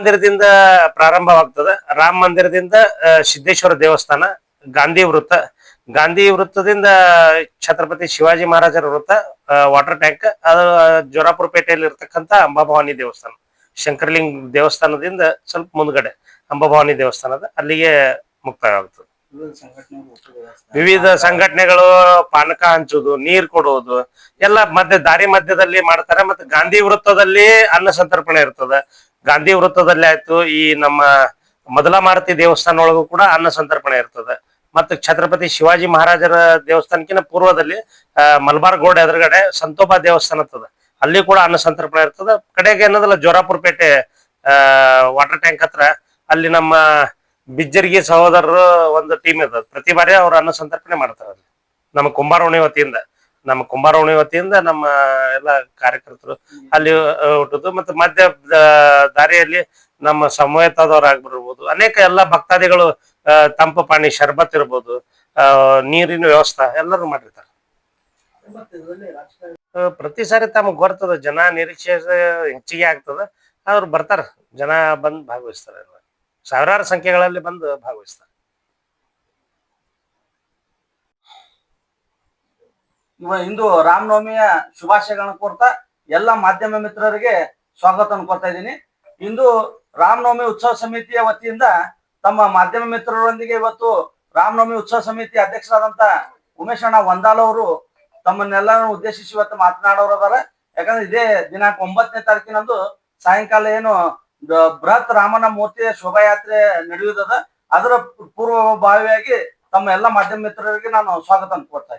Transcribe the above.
ಮಂದಿರದಿಂದ ಪ್ರಾರಂಭವಾಗ್ತದ. ರಾಮ ಮಂದಿರದಿಂದ ಸಿದ್ದೇಶ್ವರ ದೇವಸ್ಥಾನ, ಗಾಂಧಿ ವೃತ್ತ. ಗಾಂಧಿ ವೃತ್ತದಿಂದ ಛತ್ರಪತಿ ಶಿವಾಜಿ ಮಹಾರಾಜರ ವೃತ್ತ ವಾಟರ್ ಟ್ಯಾಂಕ್, ಅದು ಜೋರಾಪುರ ಪೇಟೆಯಲ್ಲಿ ಇರ್ತಕ್ಕಂಥ ಅಂಬಾಭವಾನಿ ದೇವಸ್ಥಾನ. ಶಂಕರಲಿಂಗ ದೇವಸ್ಥಾನದಿಂದ ಸ್ವಲ್ಪ ಮುಂದ್ಗಡೆ ಅಂಬಾಭವಾನಿ ದೇವಸ್ಥಾನದ ಅಲ್ಲಿಗೆ ಮುಕ್ತಾಯ ಆಗ್ತದೆ ವಿವಿಧ ಸಂಘಟನೆಗಳು ಪಾನಕ ಹಂಚುದು, ನೀರ್ ಕೊಡುವುದು ಎಲ್ಲ ಮಧ್ಯ ದಾರಿ ಮಧ್ಯದಲ್ಲಿ ಮಾಡ್ತಾರೆ ಮತ್ತೆ ಗಾಂಧಿ ವೃತ್ತದಲ್ಲಿ ಅನ್ನ ಸಂತರ್ಪಣೆ ಇರ್ತದೆ. ಗಾಂಧಿ ವೃತ್ತದಲ್ಲಿ ಆಯ್ತು ಈ ನಮ್ಮ ಮೊದಲ ಮಾರುತಿ ದೇವಸ್ಥಾನ ಒಳಗೂ ಕೂಡ ಅನ್ನ ಸಂತರ್ಪಣೆ ಇರ್ತದೆ. ಮತ್ತೆ ಛತ್ರಪತಿ ಶಿವಾಜಿ ಮಹಾರಾಜರ ದೇವಸ್ಥಾನಕ್ಕಿಂತ ಪೂರ್ವದಲ್ಲಿ ಮಲಬಾರ್ ಗೋಡ್ ಎದುರುಗಡೆ ಸಂತೋಬಾ ದೇವಸ್ಥಾನ ಇರ್ತದೆ. ಅಲ್ಲಿ ಕೂಡ ಅನ್ನ ಸಂತರ್ಪಣೆ ಇರ್ತದೆ. ಕಡೆಗೆ ಏನದಲ್ಲ ಜೋರಾಪುರ ಪೇಟೆ ವಾಟರ್ ಟ್ಯಾಂಕ್ ಹತ್ರ, ಅಲ್ಲಿ ನಮ್ಮ ಬಿಜ್ಜರ್ಗಿ ಸಹೋದರರು ಒಂದು ಟೀಮ್ ಇರ್ತದೆ ಪ್ರತಿ ಬಾರಿ ಅವ್ರ ಅನ್ನ ಸಂತರ್ಪಣೆ ಮಾಡ್ತಾರೆ ನಮ್ಮ ಕುಂಬಾರವಣಿ ವತಿಯಿಂದ. ನಮ್ಮ ಕುಂಬಾರವಣಿ ವತಿಯಿಂದ ನಮ್ಮ ಎಲ್ಲ ಕಾರ್ಯಕರ್ತರು ಅಲ್ಲಿ ಹುಟ್ಟುದು ಮತ್ತೆ ಮಧ್ಯ ದಾರಿಯಲ್ಲಿ ನಮ್ಮ ಸಮವೇತದವ್ರು ಆಗ್ಬಿರ್ಬೋದು ಅನೇಕ ಎಲ್ಲ ಭಕ್ತಾದಿಗಳು ತಂಪು ಪಾನಿ ಶರ್ಬತ್ ಇರ್ಬೋದು ನೀರಿನ ವ್ಯವಸ್ಥೆ ಎಲ್ಲರೂ ಮಾಡಿರ್ತಾರೆ. ಪ್ರತಿ ಸಾರಿ ತಮಗೆ ಗೊರ್ತದ, ಜನ ನಿರೀಕ್ಷೆ ಹೆಚ್ಚಿಗೆ ಆಗ್ತದ. ಅವ್ರು ಬರ್ತಾರ, ಜನ ಬಂದು ಭಾಗವಹಿಸ್ತಾರೆ. ಸಾವಿರಾರು ಸಂಖ್ಯೆಗಳಲ್ಲಿ ಬಂದು ಭಾಗವಹಿಸ್ತಾರೆ. ಇಂದು ರಾಮನವಮಿಯ ಶುಭಾಶಯಗಳನ್ನು ಕೋರ್ತಾ ಎಲ್ಲ ಮಾಧ್ಯಮ ಮಿತ್ರರಿಗೆ ಸ್ವಾಗತವನ್ನು ಕೊಡ್ತಾ ಇದ್ದೀನಿ. ಇಂದು ರಾಮನವಮಿ ಉತ್ಸವ ಸಮಿತಿಯ ವತಿಯಿಂದ ತಮ್ಮ ಮಾಧ್ಯಮ ಮಿತ್ರರೊಂದಿಗೆ ಇವತ್ತು ರಾಮನವಮಿ ಉತ್ಸವ ಸಮಿತಿ ಅಧ್ಯಕ್ಷರಾದಂತ ಉಮೇಶ್ ಅಣ್ಣ ವಂದಾಲ್ ಅವರು ತಮ್ಮನ್ನೆಲ್ಲರನ್ನು ಉದ್ದೇಶಿಸಿ ಇವತ್ತು ಮಾತನಾಡೋರು ಅದಾರ ಯಾಕಂದ್ರೆ ಇದೇ ದಿನಾಂಕ ಒಂಬತ್ತನೇ ತಾರೀಕಿನಂದು ಸಾಯಂಕಾಲ ಏನು ಬೃಹತ್ ರಾಮನ ಮೂರ್ತಿಯ ಶೋಭಾಯಾತ್ರೆ ನಡೆಯುವುದದ ಅದರ ಪೂರ್ವಭಾವಿಯಾಗಿ ತಮ್ಮ ಎಲ್ಲ ಮಾಧ್ಯಮ ಮಿತ್ರರಿಗೆ ನಾನು ಸ್ವಾಗತ ಕೊಡ್ತಾ ಇದ್ದೀನಿ.